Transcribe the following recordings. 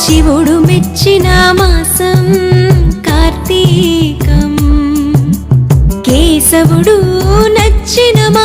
శివుడు మెచ్చిన మాసం కేశవుడు నచ్చిన మా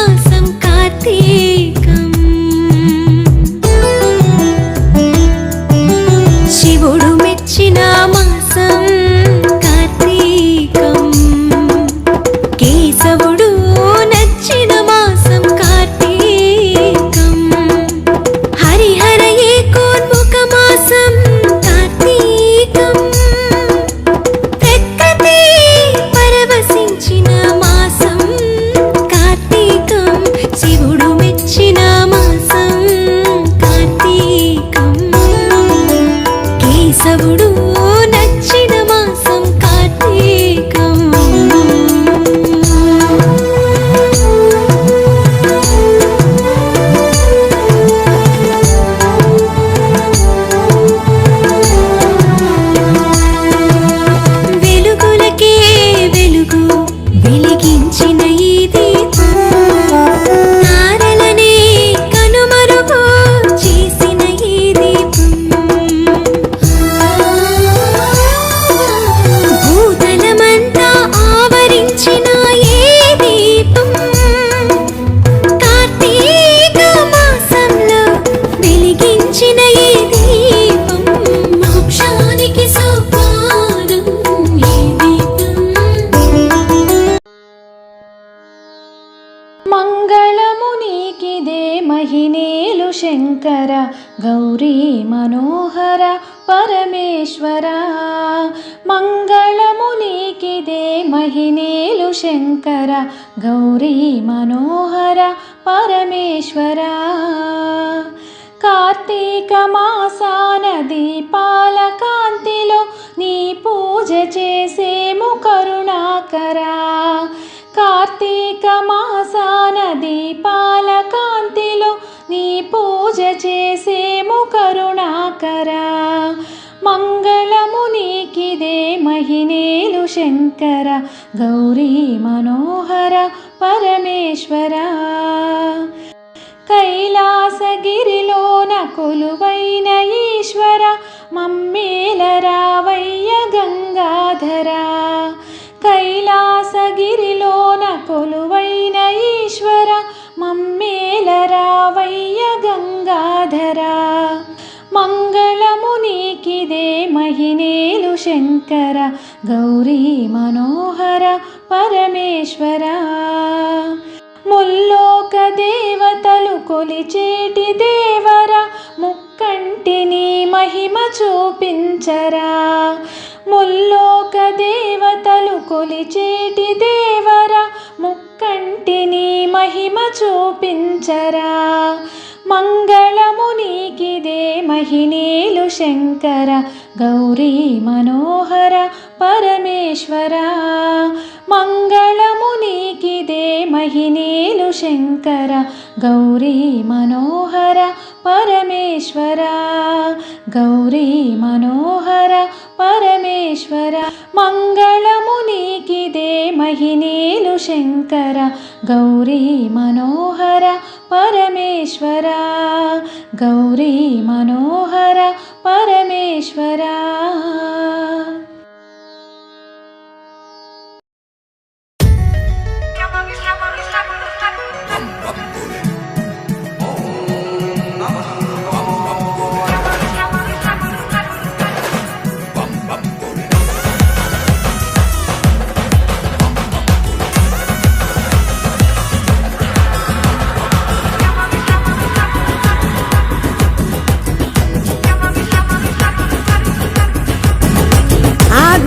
శంకర గౌరీ మనోహర పరమేశ్వర. మంగళము నీకిదే మహినేలు శంకర గౌరీ మనోహర పరమేశ్వర. కార్తీక మాసాన దీపాల కాంతిలో నీ పూజ చేసేము కరుణాకరా. కార్తీక మహినేను శంకర గౌరీ మనోహర పరమేశ్వర. కైలాసగిరిలోన కొలువైన ఈశ్వర మమ్మేల రావయ్య గంగాధరా. కైలాసగిరిలోన కొలువైన ఈశ్వర మమ్మేల రావయ్య గంగాధరా. మంగళము నీకిదే మహినేలు శంకర గౌరీ మనోహర పరమేశ్వర. ముల్లోక దేవతలు కొలిచేటి దేవర ముక్కంటిని మహిమ చూపించరా. ముల్లోక దేవతలు కొలిచేటి దేవర ముక్కంటిని మహిమ చూపించరా. మంగళము నీకిదే మహినేలు శంకర గౌరీ మనోహర పరమేశ్వర. మంగళము నీకిదే మహినేలు శంకర గౌరీ మనోహర పరమేశ్వర. గౌరీ మనోహర పరమేశ్వర. మంగళము నీకిదే మహినేలు శంకర గౌరీ మనోహర పరమేశ్వర. गौरी मनोहर परमेश्वरा।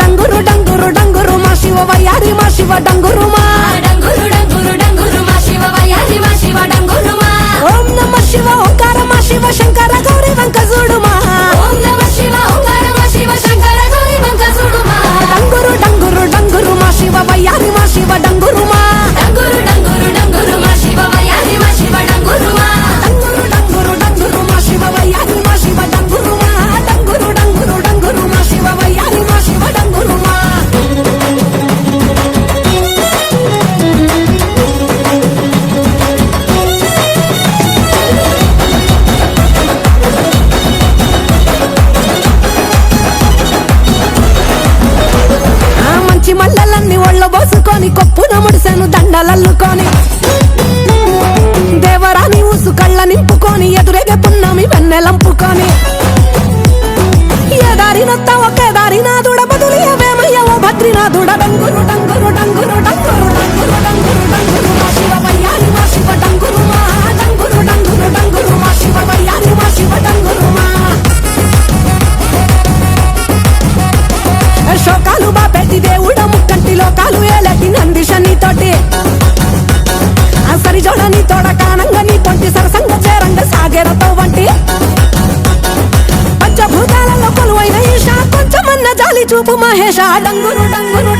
డంగురు డంగురు డంగురు మా శివ వయ్యారి మా శివ డంగురు మా డంగురు డంగురు డంగురు మా శివ వయారి మా శివ డంగురు మా ఓం నమ శివ ఓంకార మా శివ శంకర గౌరీ వంక చూడు మా ఎదురేగే పున్నమి వెన్నెలంపుకొని ఏ దారి దారినొత్త ఒకే దారి నా దుడ బదులు ఏమయ్య ఓ దుడ డంగురు డంగురు డంగురు డంగురు డంగురు డంగురు డంగురు మా శివ మా శివ డంగురు మా డంగురు డంగురు డంగురు మా శివ మా శివ డంగురు మా. శోకాలు మా పెట్టి దేవుడము ముక్కంటి లోకాలు ఏలటి నంది తోటి. ఆ సరిజోడని చూపు మహేష డంగురు డంగురు